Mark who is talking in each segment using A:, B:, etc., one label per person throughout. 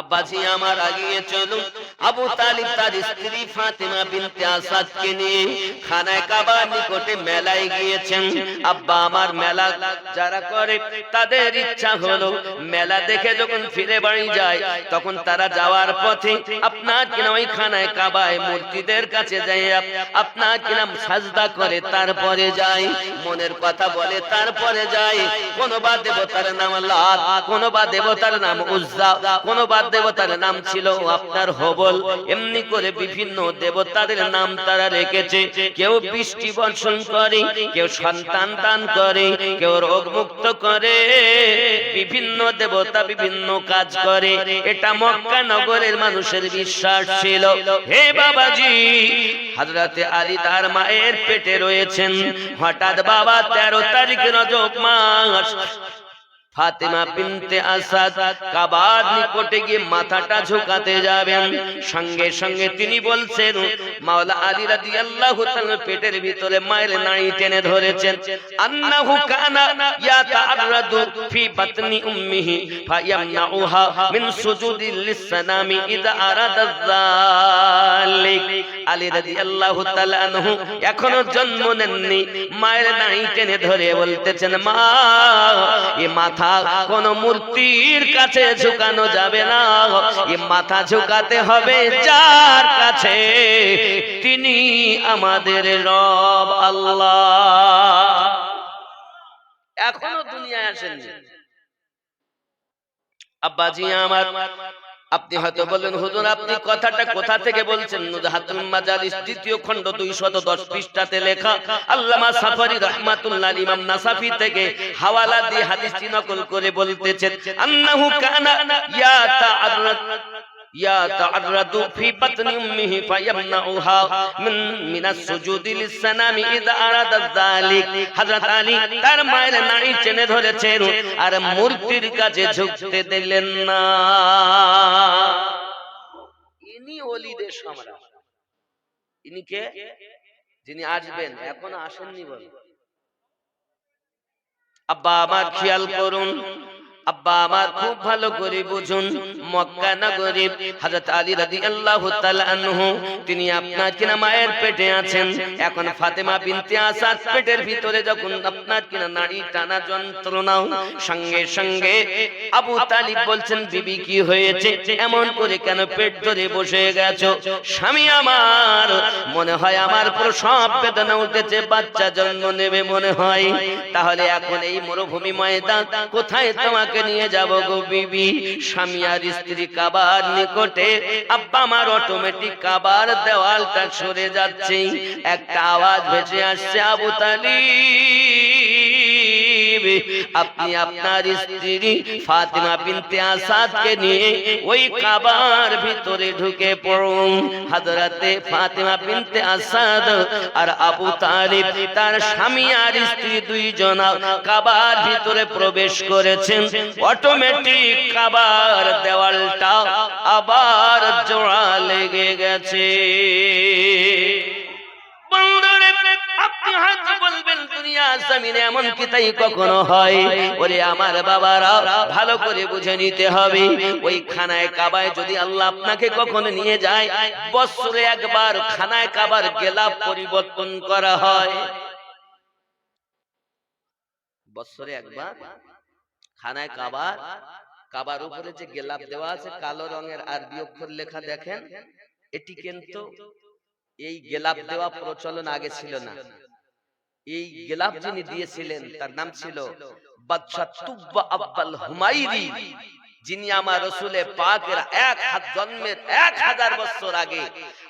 A: আব্বাজি আমার আগিয়ে চলুন। আবু তালিব তার স্ত্রী ফাতেমা বিনতে নিয়ে খানায় কাবার নিকটে মেলায় গিয়েছেন। আব্বা আমার মেলা যারা করে, তাদের ইচ্ছা হলো মেলা দেখে যখন ফিরে বাড়ি যায়, তখন তারা যাওয়ার পথে আপনার কিনা ওই খানায় কাবায় মূর্তিদের কাছে যায়, আপনার কিনা সাজদা করে তারপরে যায়, মনের কথা বলে তারপরে যায়। কোন বা দেবতার নাম লাত কোন বা দেবতার নাম উজ্জা কোন বা দেবতার নাম ছিল আপনার হবল। এমনি করে বিভিন্ন দেবতাদের নাম তারা রেখেছে। কেউ বৃষ্টি বর্ষণ করে, কেউ সন্তান দান করে, কেউ রোগ মুক্ত করে। বিভিন্ন দেবতা বিভিন্ন কাজ করে। এটা মক্কা নগরের মানুষের বিশ্বাস ছিল। হে বাবাজি হাজরাতে আলী তার মায়ের পেটে রয়েছেন। হঠাৎ বাবা তেরো তারিখ রজব মাস। ফাতেমা বিনতে আসাদ কাবার নিকটে গিয়ে মাথাটা ঝুঁকাতে যাবেন। সঙ্গে সঙ্গে তিনি বলছেন মাওলা আলী রাদিয়াল্লাহু তাআলা পেটের ভিতরে মায়ের নাড়ি টেনে ধরেছেন। আন্নাহু কানা ইয়াতাআররাদু ফি বাতনি উম্মিহি। ফায়ামনাউহা মিন সুজুদিল লিসসানামি ইযা আরাদা যালিক আলী রাদিয়াল্লাহু তাআলা আনহু এখনও জন্ম নেননি। মায়ের নাড়ি টেনে ধরে বলতেছেন মা এ মাথা কোন মূর্তির কাছে ঝুকানো যাবে না। এ মাথা ঝুকাতে হবে যার কাছে? তিনি আমাদের রব আল্লাহ। এখনও দুনিয়ায় আসেন আব্বাজি আমার আপনি হয়তো বললেন, হুজুর, আপনি কথাটা কোথা থেকে বলছেন? নুজহাতুল মাজালিস দ্বিতীয় খণ্ড 210 পৃষ্ঠাতে লেখা, আল্লামা সাফারি রাহমাতুল্লাহ ইমাম নাসাফি থেকে হাওয়ালা দিয়ে হাদিসটি নকল করে বলতেছেন, আন্নাহু কানা ইয়া তাআররাদ يتعرض في بطن أمه فيمنعها من من السجود للسنام إذا أراد ذلك حضرت علي তার মায়ের নাড়ি টেনে ধরেছেন আর মূর্তির কাছে ঝুঁকতে দিলেন না ইনি ওলিদের সম্রাট ইনি কে যিনি আসবেন এখন আসেননি বল আব্বা আমার খেয়াল করুন আব্বা আমার খুব ভালো করে বুঝুন, মক্কা নগরী হযরত আলী রাদিয়াল্লাহু তাআলা আনহু, তিনি আপনার কিনা মায়ের পেটে আছেন। এখন ফাতেমা বিনতে আসাদ পেটের ভিতরে যখন আপনার কিনা নাড়ি টানা যন্ত্রণা সঙ্গে সঙ্গে আবু তালিব বলছেন, বিবি, কি হয়েছে? এমন করে কেন পেট ধরে বসে গেছো? স্বামী আমার, মনে হয় আমার প্রসব বেদনা উঠেছে, বাচ্চা জন্ম নেবে মনে হয়। তাহলে এখন এই মরুভূমি ময়দান কোথায় তোমাকে নিয়ে যাব গো বিবি। স্বামী আর স্ত্রী কাবার নিকটে। আব্বা আমার অটোমেটিক কাবার দেওয়ালটা সরে যাচ্ছে। একটা আওয়াজ ভেসে আসছে, আবু তালিব। আপনি আপনার স্ত্রী ফাতিমা বিনতে আসাদকে নিয়ে ওই কাবার ভিতরে ঢুকে পড়ুন। হযরতে ফাতিমা বিনতে আসাদ আর আবু তালিব, তার স্বামী আর স্ত্রী দুইজন কাবার ভিতরে প্রবেশ করেছেন। অটোমেটিক কাবার দেওয়ালটা আবার জোড়া লেগে গেছে। বলবেন দুনিয়া জমিনে এমন কি তাই কখনো হয়? ওরে আমার বাবারা, ভালো করে বুঝে নিতে হবে। ওই খানায় কাবায় যদি আল্লাহ আপনাকে কখনো নিয়ে যায় বছরে একবার খানায় কাবার পরিবর্তন করা হয়। বছরে একবার খানায় কাবার কাবার উপরে যে গেলাপ দেওয়া আছে, কালো রঙের আরবি অক্ষর লেখা দেখেন, এটি কিন্তু এই গেলাপ দেওয়া প্রচলন আগে ছিল না। এই গেলাপ যিনি দিয়েছিলেন তার নাম ছিল বাদশাহ তুব্বা আব্বাল হুমাইরি যিনি আমার রসুলে পাকের এক হাত জন্মের এক হাজার বছর আগে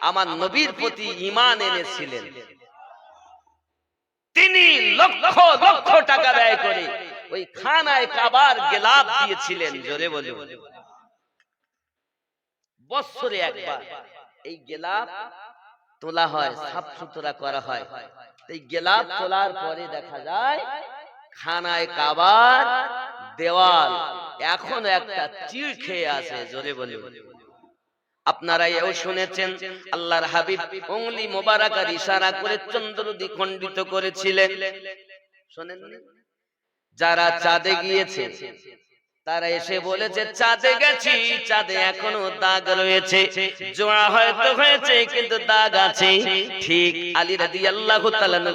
A: আমার নবীর প্রতি ইমান এনেছিলেন। তিনি লক্ষ লক্ষ টাকা ব্যয় করে ওই খানায় কাবার গেলাপ দিয়েছিলেন জোরে বলে বছরে একবার এই গেলাপ তোলা হয় সাফ সুতরা করা হয়। এই গেলাপ তোলার পরে দেখা যায়, খানায় কাবার দেওয়াল এখন একটা চিড় খেয়ে আছে, জোরে বলে আপনারা এও শুনেছেন, আল্লাহর হাবিব উংলি মোবারকার ইশারা করে চন্দ্র দ্বিখণ্ডিত করেছিলেন। শোনেন যারা চাঁদে গিয়েছে তারা এসে বলেছে চাঁদে গেছি চাঁদে এখনও দাগ রয়েছে। জোড়া হয়তো হয়েছে কিন্তু দাগ আছে। ঠিক আলী রাদি আল্লাহ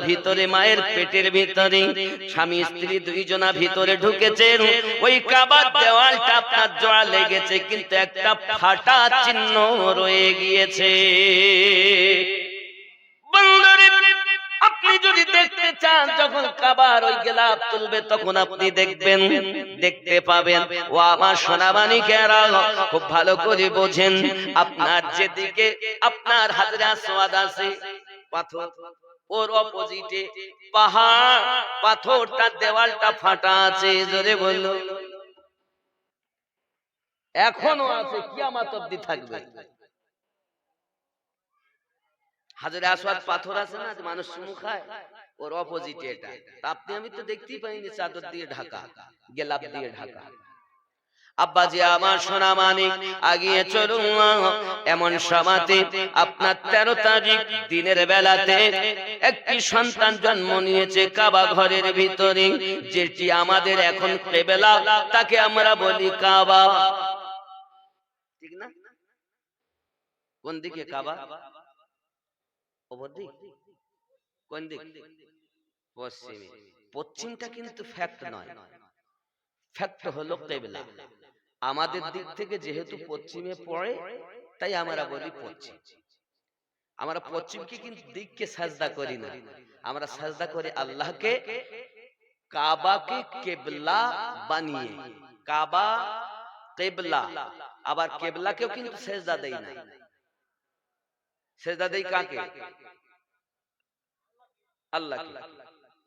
A: ভিতরে মায়ের পেটের ভিতরে স্বামী স্ত্রী দুইজনা ভিতরে ঢুকেছে ওই কাবার দেওয়ালটা আপনার জোড়া লেগেছে কিন্তু একটা ফাটা চিহ্ন রয়ে গিয়েছে। চান, যখন কাবার ওই গেলাপ তুলবে, তখন আপনি দেখবেন, দেখতে পাবেন, ও আমার সোনামানিকেরা খুব ভালো করে বোঝেন, আপনার যেদিকে, আপনার হাজরা সোয়াদ আছে, পাথর, ওর অপোজিটে পাহাড় পাথরটা দেওয়ালটা ফাটা আছে, জোরে বলল, এখনও আছে, কিয়ামত অব্দি থাকবে। হাজারে আসওয়াদ পাথর আছে না মানুষ চুমু খায়? ওর অপোজিটে এটা। তা আপনি, আমি তো দেখতেই পাইনি চাদর দিয়ে ঢাকা, গেলাপ দিয়ে ঢাকা। আব্বাজি, আমার সোনা মানিক, আগিয়ে এমন সমাতে আপনার তেরো তারিখ দিনের বেলাতে একটি সন্তান জন্ম নিয়েছে কাবা ঘরের ভিতরে, যেটি আমাদের এখন কেবেলা, তাকে আমরা বলি কাবা। ঠিক না? কোন দিকে কাবা? কোন দিক? পশ্চিমে। পশ্চিমটা কিন্তু ফ্যাক্ট নয়। ফ্যাক্ট হলো কেবলা। আমাদের দিক থেকে যেহেতু পশ্চিমে পড়ে তাই আমরা বলি পশ্চিম। আমরা পশ্চিমকে কিন্তু দিককে সাজদা করি না। আমরা সাজদা করি আল্লাহকে কাবাকে কেবলা বানিয়ে। কাবা কেবলা। আবার কেবলাকেও কিন্তু সেজদা দেই না। সেজদা দেই কাকে? আল্লাহ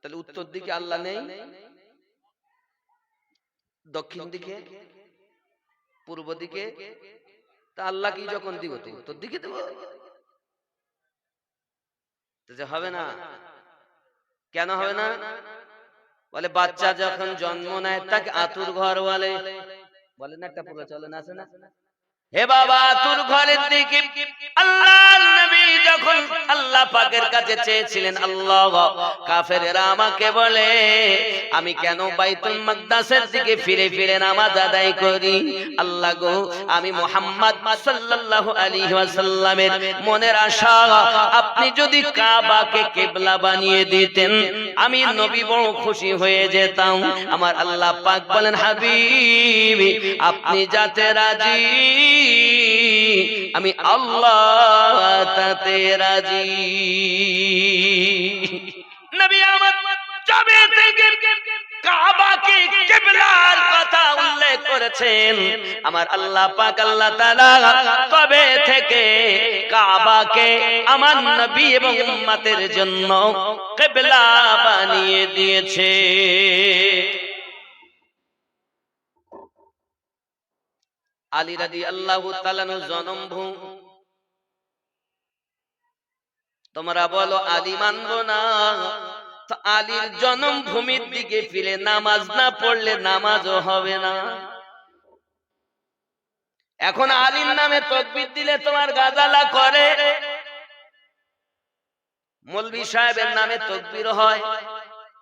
A: তাহলে উত্তর দিকে আল্লাহ নেই দক্ষিণ দিকে পূর্ব দিকে তা আল্লাহ কি যখন দিব? তো উত্তর দিকে দেব? যে হবে না। কেন হবে না? বলে বাচ্চা যখন জন্ম নেয় তাকে আতুর ঘর বলে। বলে। না একটা প্রচলন আছে না? হে বাবা, তোর ঘরের দিকে আল্লাহ নবী যখন আল্লাহ পাকের কাছে চেয়েছিলেন, আল্লাহ কাফেরেরা আমাকে বলে, আমি কেন বাইতুল মাকদাসের দিকে ফিরে ফিরে নামাজ আদায় করি? আল্লাহ গো, আমি মোহাম্মদ সাল্লাল্লাহু আলাইহি ওয়াসাল্লামের মনের আশা, আপনি যদি কাবাকে কিবলা বানিয়ে দিতেন, আমি নবী বড় খুশি হয়ে যেতাম। আমার আল্লাহ পাক বলেন, হাবিবি, আপনি যাতে রাজি আমি আল্লাহ তাতে রাজি। নবী আমার যাবে কাবাকে কিবলার কথা উল্লেখ করেছেন। আমার আল্লাহ পাক, আল্লাহ তাআলা তবে থেকে কাবাকে আমার নবী এবং উম্মতের জন্য কিবলা বানিয়ে দিয়েছে? আলী রাদি আল্লাহ জন্মভূমি তোমরা বলো, আলী মানব না? আলীর জন্মভূমির দিকে ফিরে নামাজ না পড়লে নামাজও হবে না। এখন আলীর নামে তকবির দিলে তোমার গাজালা করে। মৌলবি সাহেবের নামে তকবির হয়,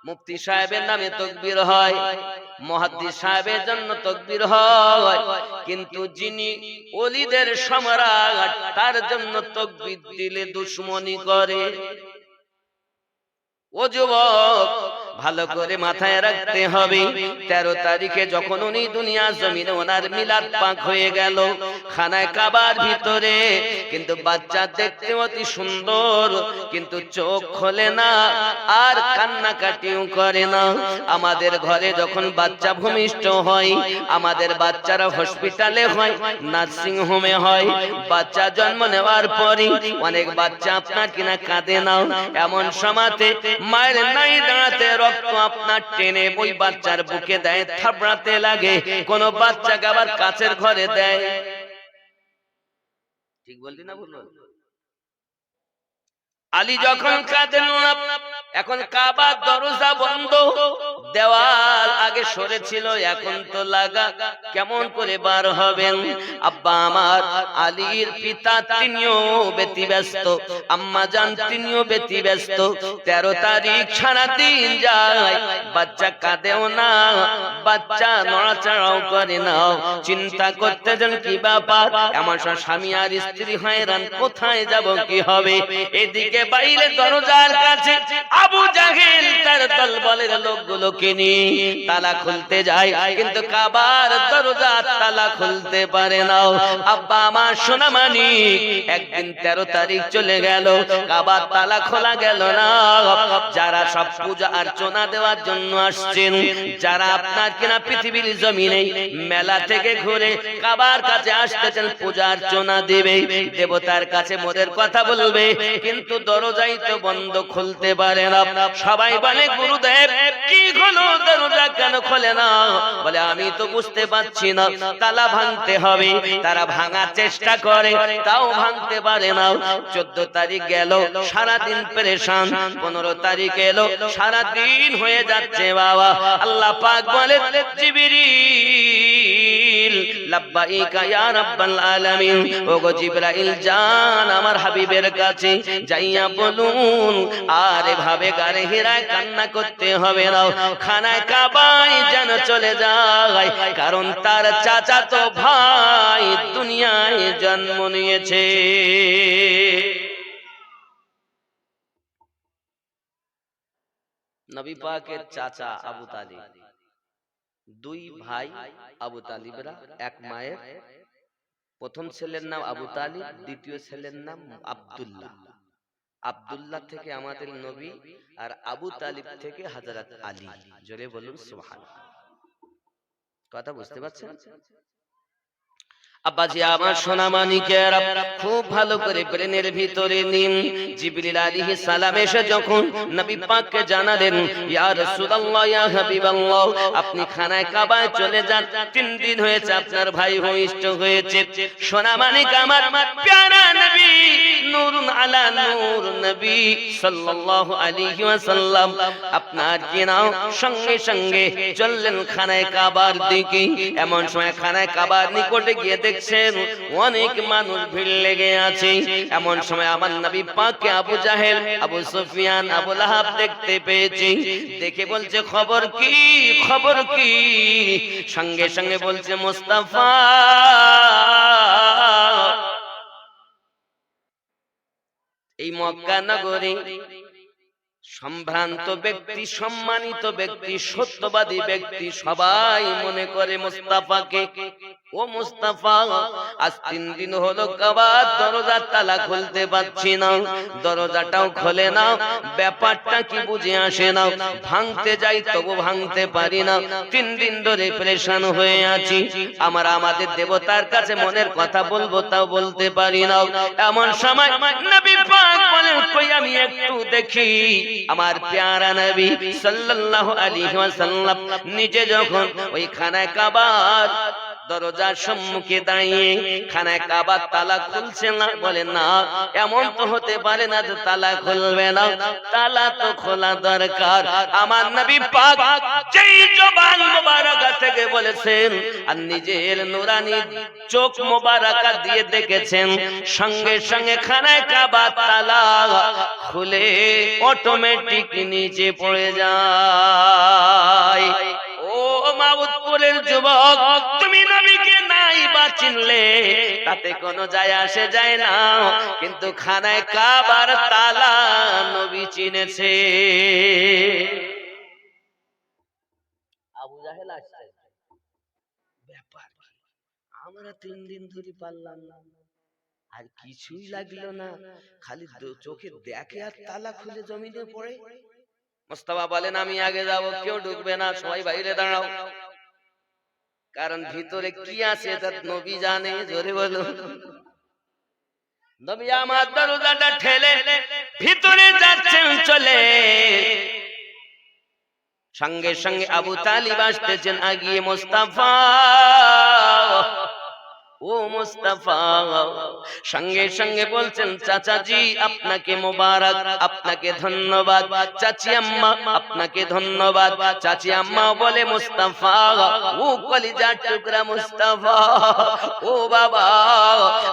A: মুফতি সাহেবের নামে তকবির হয়। মহাদ্দিস সাহেবের জন্য তকবির হয়। কিন্তু যিনি অলিদের সম্রাট তার জন্য তকবির দিলে দুশ্মনী করে। ও যুবক ভালো করে মাথায় রাখতে হবে। তেরো তারিখে যখন উনি দুনিয়া জমিনে ওনার মিলাদ পাক হয়ে গেল খানায় কাবার ভিতরে। কিন্তু বাচ্চা দেখতে অতি সুন্দর কিন্তু চোখ খোলে না আর কান্নাকাটিও করে না। আমাদের ঘরে যখন বাচ্চা ভূমিষ্ঠ হয় আমাদের বাচ্চারা হসপিটালে হয় নার্সিং হোমে হয়। বাচ্চা জন্ম নেওয়ার পরই অনেক বাচ্চা আপনার কিনা কাঁদে না। এমন সমাতে মায়ের নাই দাঁড়াতে রক্ত আপনার টেনে ওই বাচ্চার বুকে দেয় থাবড়াতে লাগে, কোন বাচ্চাকে আবার কাছের ঘরে দেয়। ঠিক বললি না বলল আলী যখন কাঁদেন এখন কাবার দরজা বন্ধ। দেওয়াল আগে সরেছিল এখন তো লাগা কেমন করে বার হবেন? আব্বা আমার আলীর পিতা তিনিও ব্যতিব্যস্ত আম্মা জান তিনিও ব্যতিব্যস্ত তেরো তারিখ সারাদিন যায় বাচ্চা কাঁদেও না বাচ্চা নড়াচড়াও করে না চিন্তা করতে যান কি ব্যাপার আমার সব স্বামী আর স্ত্রী হয়রান কোথায় যাব কি হবে? এদিকে বাইরে দরজার কাছে আবু জাহেল তার দল বলের নিয়ে তালা খুলতে যায়, কিন্তু কাবার দরজা তালা খুলতে পারে না। আব্বা আমার সোনা মানিক একদিন তেরো তারিখ চলে গেল, কাবার তালা খোলা গেল না। যারা সব পূজা অর্চনা দেওয়ার জন্য আসছেন, যারা আপনার কিনা পৃথিবীর জমিনে মেলা থেকে ঘুরে কাবার কাছে আসতেছেন, পূজা অর্চনা দেবে, দেবতার কাছে মোদের কথা বলবে, কিন্তু দরজাই তো বন্ধ খুলতে পারে না। সবাই বলে, গুরুদেব, কি হলো দরজা কেন খোলে না? বলে, আমি তো বুঝতে পারছি না। তালা ভাঙতে হবে। তারা ভাঙার চেষ্টা করে, তাও ভাঙতে পারে না। চোদ্দ তারিখ গেল, সারাদিন পনেরো তারিখ এলো, সারাদিন হয়ে যাচ্ছে বাবা। আল্লাহ পাক বলে ইয়া যাইয়া বলুন কান্না করতে হবে না। খানায় কাবাই যেন চলে যায়, কারণ তার চাচা তো ভাই দুনিয়ায় জন্ম নিয়েছে। নবী পাকের চাচা আবু তালিব, দুই ভাই আবু তালিবরা, এক মায়ের। প্রথম ছেলের নাম আবু তালিব, দ্বিতীয় ছেলের নাম আব্দুল্লাহ। আব্দুল্লাহ থেকে আমাদের নবী আর আবু তালিব থেকে হাজারাত আলী। জোরে বলুন সুহান কথা বুঝতে পারছেন? আব্বাজি আমার সোনা খুব ভালো করে ব্রেনের ভিতরে নিন। জিবরিল সালাম এসে যখন নবী পাককে জানালেন, ইয়া রাসূলুল্লাহ, ইয়া হাবিবাল্লাহ, আপনি খানায় কাবায় চলে যান। তিন দিন হয়েছে আপনার ভাই ভূমিষ্ঠ হয়েছে। সোনা মানিক আমার প্যারা নবী, নূরুন আলা নূর নবী সাল্লাল্লাহু আলাইহি ওয়াসাল্লাম। আপনার কি সঙ্গে সঙ্গে চললেন খানায় কাবার দিকে। এমন সময় খানায় কাবার নিকটে গিয়ে দেখছেন অনেক মানুষ ভিড় লেগে আছে। এমন সময় আমার নবী পাককে আবু জাহেল, আবু সুফিয়ান, আবু লাহাব দেখতে পেয়েছি। দেখে বলছে, খবর কি? খবর কি? সঙ্গে সঙ্গে বলছে, মোস্তাফা। এই মক্কা নগরে সম্ভ্রান্ত ব্যক্তি সম্মানিত ব্যক্তি সত্যবাদী ব্যক্তি সবাই মনে করে মুস্তাফাকে ও মুস্তাফা, আজ তিন দিন হলো কাবার দরজার তালা খুলতে পারছি না। দরজাটাও খোলে না, ব্যাপারটা কি বুঝে আসে না। ভাঙতে যাই, তবু ভাঙতে পারি না। তিন দিন ধরে পরেশান হয়ে আছি। আমার আমাদের দেবতার কাছে মনের কথা বলব, তাও বলতে পারি না। এমন সময় নবী পাক বলেন, কই আমি একটু দেখি। আমার প্যারা নবী সাল্লাল্লাহু আলাইহি ওয়াসাল্লাম নিজে যখন ওই খানায় কাবার দরজার সম্মুখে দাঁড়িয়ে খানায় কাবার তালা খুলছে না বলে, না, এমন তো হতে পারে না যে তালা খুলবে না। তালা তো খোলা দরকার। আমার নবী পাক যেই জবান মোবারকা থেকে বলেছেন, আর নিজের নুরানি চোখ মোবারকা দিয়ে দেখেছেন, সঙ্গে সঙ্গে খানায় কাবার তালা খুলে অটোমেটিক নিচে পড়ে যায়। মাবুদপুরের যুবক তুমি নবীকে নাই বা চিনলে তাতে কোনো যায় আসে যায় না। কিন্তু খানায় কাবার তালা নবী চিনেছে। আবু জাহেল আসছে। ব্যাপার আমরা তিন দিন ধরে পারলাম না। আর কিছুই লাগল না। খালি চোখে দেখে আর তালা খুলে জমিনে পড়ে। মোস্তফা বলেন আমি আগে যাব কেউ ঢুকবে না সবাই বাইরে দাঁড়াও। কারণ ভিতরে কি আছে তার নবী জানে জোরে বলো। নবী আমার দরজাটা ঠেলে ভিতরে যাচ্ছেন চলে সঙ্গে সঙ্গে আবু তালিব আসতেছেন আগিয়ে মোস্তাফা। ও মুস্তাফা, সঙ্গে সঙ্গে বলছেন, চাচাজি, আপনাকে মোবারক, আপনাকে ধন্যবাদ। চাচি আম্মা, আপনাকে ধন্যবাদ। চাচি আম্মা বলে, মুস্তাফা, ও কলিজা টুকরা মুস্তাফা, ও বাবা,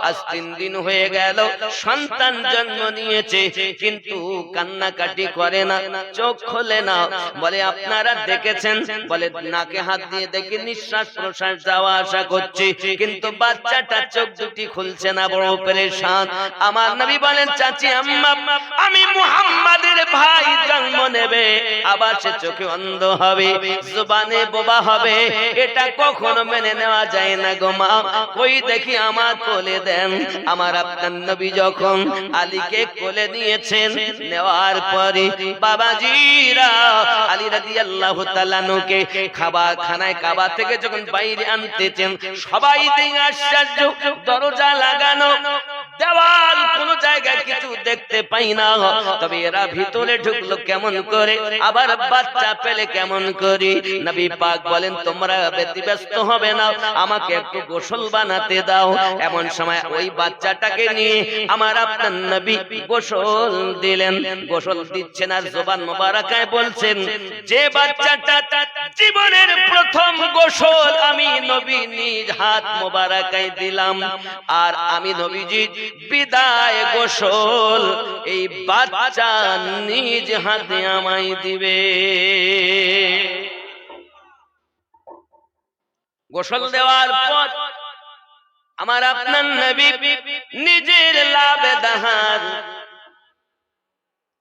A: আজ তিন দিন হয়ে গেল, সন্তান জন্ম নিয়েছে, কিন্তু কান্নাকাটি করে না, চোখ খোলে না। বলে, আপনারা দেখেছেন? বলে, নাকে হাত দিয়ে দেখে নিঃশ্বাস প্রশ্বাস যাওয়া আসা করছে, কিন্তু বাচ্চাটা চোখ দুটি খুলছে না বড় পরেশান আমার নবী বলেন চাচি আম্মা আমি মুহাম্মাদের ভাই জন্ম নেবে। আবার সে চোখে অন্ধ হবে। জুবানে বোবা হবে। এটা কখনো মেনে নেওয়া যায় না গো মা। কই দেখি আমার কোলে দেন। আমার আপনার নবী যখন আলীকে কোলে নিয়েছেন নেওয়ার পরে বাবাজিরা আলী রাদিয়াল্লাহু তাআলা নুকে খাবার খানায় কাবা থেকে যখন বাইরে আনতেছেন সবাই দিন আশ্চর্য দরজা লাগানো দেওয়াল কোন জায়গায় কিছু দেখতে পাই না তবে এরা ভিতরে ঢুকলো কেমন করে? আবার বাচ্চা পেলে কেমন করে? নবী পাক বলেন, তোমরা হবে না। আমাকে একটু গোসল বানাতে দাও। এমন সময় ওই বাচ্চাটাকে নিয়ে আমার আপনার নবী গোসল দিলেন। গোসল দিচ্ছেন আর জোবান মোবারকায় বলছেন, যে বাচ্চাটা জীবনের প্রথম গোসল আমি নবী নিজ হাত মোবারকায় দিলাম। আর আমি নবীজি বিদায় গোসল এই বাচ্চা নিজ হাতে আমায় দিবে। গোসল দেওয়ার পর আমার আপনার নবী নিজের লাভে দাহার লালা ইয়ানি কে ছোট মোবারকা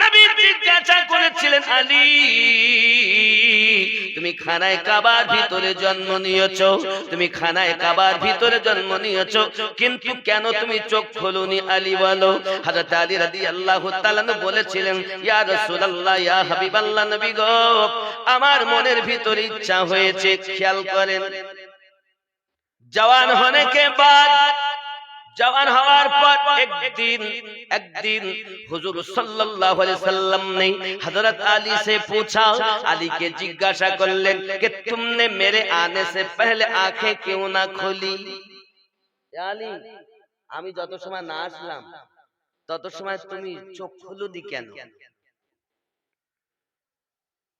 A: নবী জিজ্ঞাসা করেছিলেন, আলী, তুমি খানায় কাবার ভিতরে জন্ম তুমি খানায় কাবার ভিতরে জন্ম কিন্তু কেন তুমি চোখ খোলনি আলী বলো? আলী বলেছিলেন, ইয়া ইয়া নবী গো, আমার মনের ভিতর ইচ্ছা হয়েছে, খেয়াল করেন। জওয়ান হনে কে বাদ? জওয়ান হওয়ার পর একদিন একদিন হুজুর সাল্লাল্লাহু আলাইহি সাল্লাম ने हजरत अली से पूछा अली के जिज्ञासा করলেন कि तुमने मेरे आने से पहले आंखें क्यों ना खोली আলী আমি যত সময় না আসলাম তত সময় তুমি চোখ খুলুনি কেন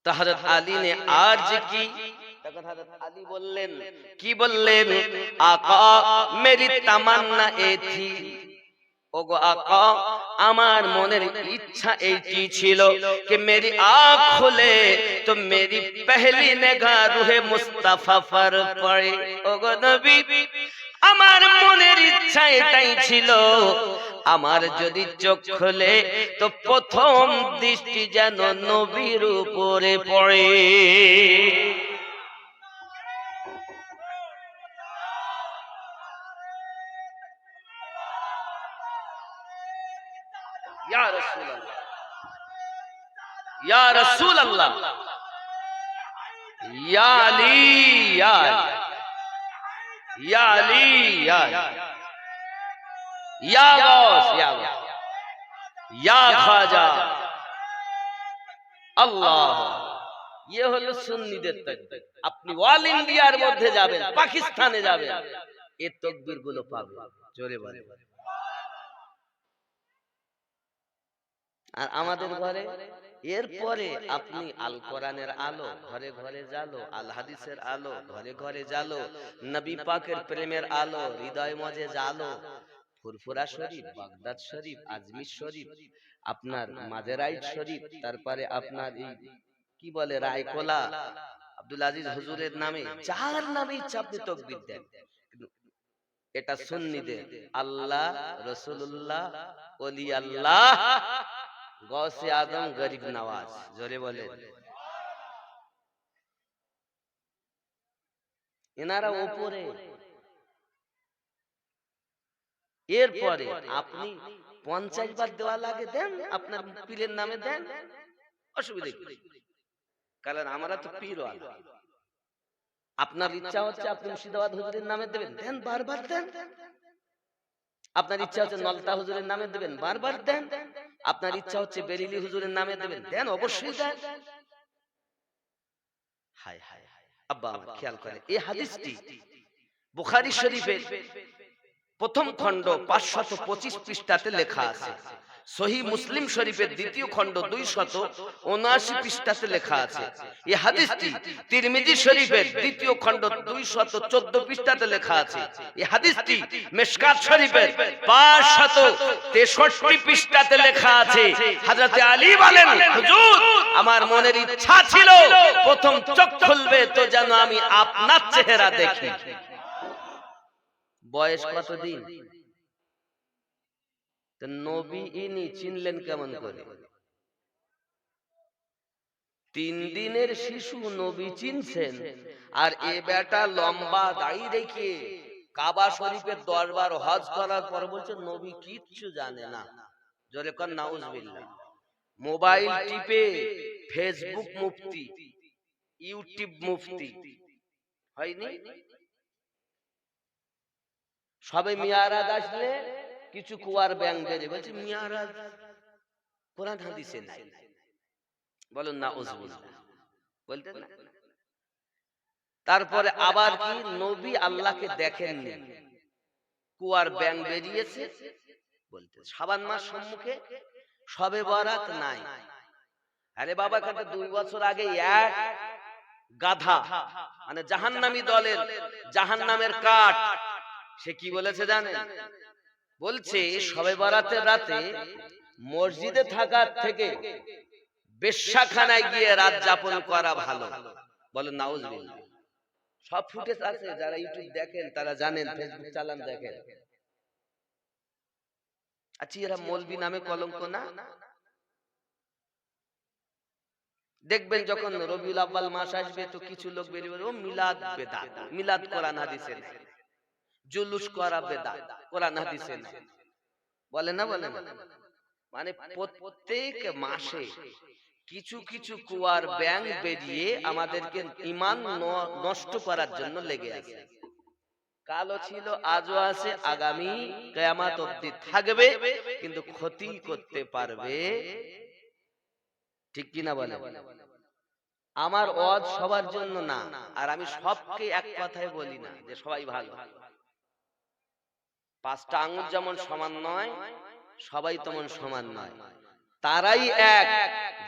A: তো হযরত আলী ने अर्ज की তখন হযরত আলী বললেন কি বললেন আকা মেরি তামান্না এ থি ওগো আকা আমার মনের ইচ্ছা এইটি ছিল कि मेरी आंख खुले तो मेरी पहली निगाह रूहे मुस्ताफा पर पड़े ওগো নবী আমার মনের ইচ্ছা এটাই ছিল আমার যদি চোখ খোলে তো প্রথম দৃষ্টি যেন নবীর উপরে পড়ে। ইয়া আলী। আপনি অল ইন্ডিয়ার মধ্যে যাবেন পাকিস্তানে যাবেন। এই তাকবীরগুলো পাবেন। জোরে আর আমাদের ঘরে, এরপরে আপনি আল কোরআনের আলো, ঘরে ঘরে জালো আল হাদিসের আলো, ঘরে ঘরে জালো নবী পাকের প্রেমের আলো, হৃদয় মজে জালো ফুরফুরা শরীফ বাগদাদ শরীফ আজমির শরীফ আপনার মাদেরাইট শরীফ তারপরে আপনার এই কি বলে রায়কোলা আব্দুল আজিজ হুজুরের নামে যার নামে ইচ্ছা আপনি তকবির দেন। এটা সুন্নিদের আল্লাহ রসুল্লাহ অলি আল্লাহ। গৌসে আদম গরিব নওয়াজ জোরে বলে এনারা উপরে এরপরে আপনি পঞ্চাশ বার দেওয়া লাগে দেন আপনার পীরের নামে দেন অসুবিধা কি? কারণ আমরা তো পীর আপনার ইচ্ছা হচ্ছে আপনি মুর্শিদাবাদ হুজুরের নামে দেবেন দেন বারবার দেন। আপনার ইচ্ছা হচ্ছে নলতা হুজুরের নামে দেবেন বারবার দেন। আপনার ইচ্ছা হচ্ছে বেরিলি হুজুরের নামে দেবেন। দেন অবশ্যই দেন। হায় হায় হায়। আব্বা খেয়াল করে এই হাদিসটি বুখারী শরীফের প্রথম খণ্ড পাঁচশত পঁচিশ পৃষ্ঠাতে লেখা আছে। সহি মুসলিম শরীফের দ্বিতীয় খণ্ড দুই শত উনআশি পৃষ্ঠাতে লেখা আছে। এই হাদিসটি তিরমিজি শরীফের দ্বিতীয় খণ্ড দুই শত চোদ্দ পৃষ্ঠাতে লেখা আছে। এই হাদিসটি মেশকাত শরীফের পাঁচ শত তেষট্টি পৃষ্ঠাতে লেখা আছে। হাজরতে আলী বলেন হুজুর আমার মনের ইচ্ছা ছিল প্রথম চোখ খুলবে তো যেন আমি আপনার চেহারা দেখি। বয়স কতদিন? তো নবী ইনি চিনলেন কেমন করে? তিন দিনের শিশু নবী চিনছেন। আর এ বেটা লম্বা দাড়ি রেখে কাবা শরীফের দরবার হজ করার পর বলছে নবী কিচ্ছু জানে না। জোরে কর নাউজবিল্লাহ। মোবাইল টিপে ফেসবুক মুফতি ইউটিউব মুফতি। হয়নি? সবে মিয়ারাজ আসলে কিছু কুয়ার ব্যাং বেড়ে বলছে মিয়ারাজ কোরআন হাদিসে নাই। বলুন না উজবিল্লাহ বলতেন না। তারপরে আবার কি নবী আল্লাহকে দেখেননি? কুয়ার ব্যাং বেরিয়েছে বলতে সাবান মাস সম্মুখে সবে বরাত নাই। আরে বাবা কাছে দুই বছর আগে এক গাধা মানে জাহান্নামী দলের জাহান্নামের কাঠ সে কি বলেছে জানেন? বলছে সবে বরাতের রাতে মসজিদে থাকার থেকে বেশ্যাখানায় গিয়ে রাত যাপন করা ভালো। বলেন নাউজ সব ফুটেজ আছে যারা ইউটিউব দেখেন তারা জানেন ফেসবুক চালান দেখেন। আচ্ছা এরা মলবি নামে কলঙ্ক না? দেখবেন যখন রবিউল আব্বাল মাস আসবে তো কিছু লোক বেরিয়ে ও মিলাদ বেদাত। মিলাদ কোরআন হাদিসে নেই। জুলুস করা বেদাত। কোরআন হাদিসে নেই। বলে না বলে না? মানে প্রত্যেক মাসে কিছু কিছু কুয়ার ব্যাং বেরিয়ে আমাদেরকে ইমান নষ্ট করার জন্য লেগে আছে। কালো ছিল আজও আছে আগামী কেয়ামাত অব্দি থাকবে কিন্তু ক্ষতি করতে পারবে। ঠিক কিনা বলে আমার অজ সবার জন্য না আর আমি সবকে এক কথায় বলি না যে সবাই ভালো। পাঁচটা আঙুল যেমন সমান নয় সবাই তেমন সমান নয়। তারাই এক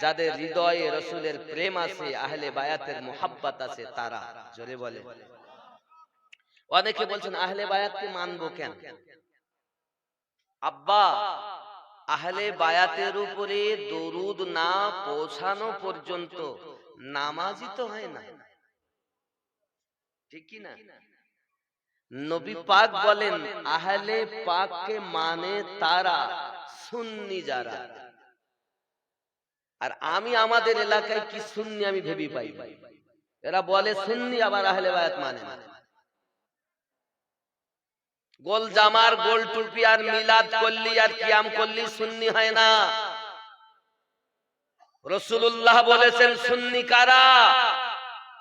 A: যাদের হৃদয়ে রসুলের প্রেম আছে আহলে বায়াতের মোহাব্বত আছে তারা। জোরে বলে অনেকে বলছেন আহলে বায়াতকে মানবো কেন? আব্বা আহলে বায়াতের উপরে দরুদ না পৌঁছানো পর্যন্ত নামাজই তো হয় না। ঠিক কি না নবী পাক বলেন, আহলে পাককে মানে তারা সুন্নি যারা। আর আমি আমাদের এলাকায় কি সুন্নি আমি ভেবে পাই? এরা বলে, সুন্নি আবার আহলে বায়াত মানে গোল জামার, গোল টুপি আর মিলাদ করলি আর কিয়াম করলি সুন্নি হয় না। রসুল্লাহ বলেছেন, সুন্নি কারা?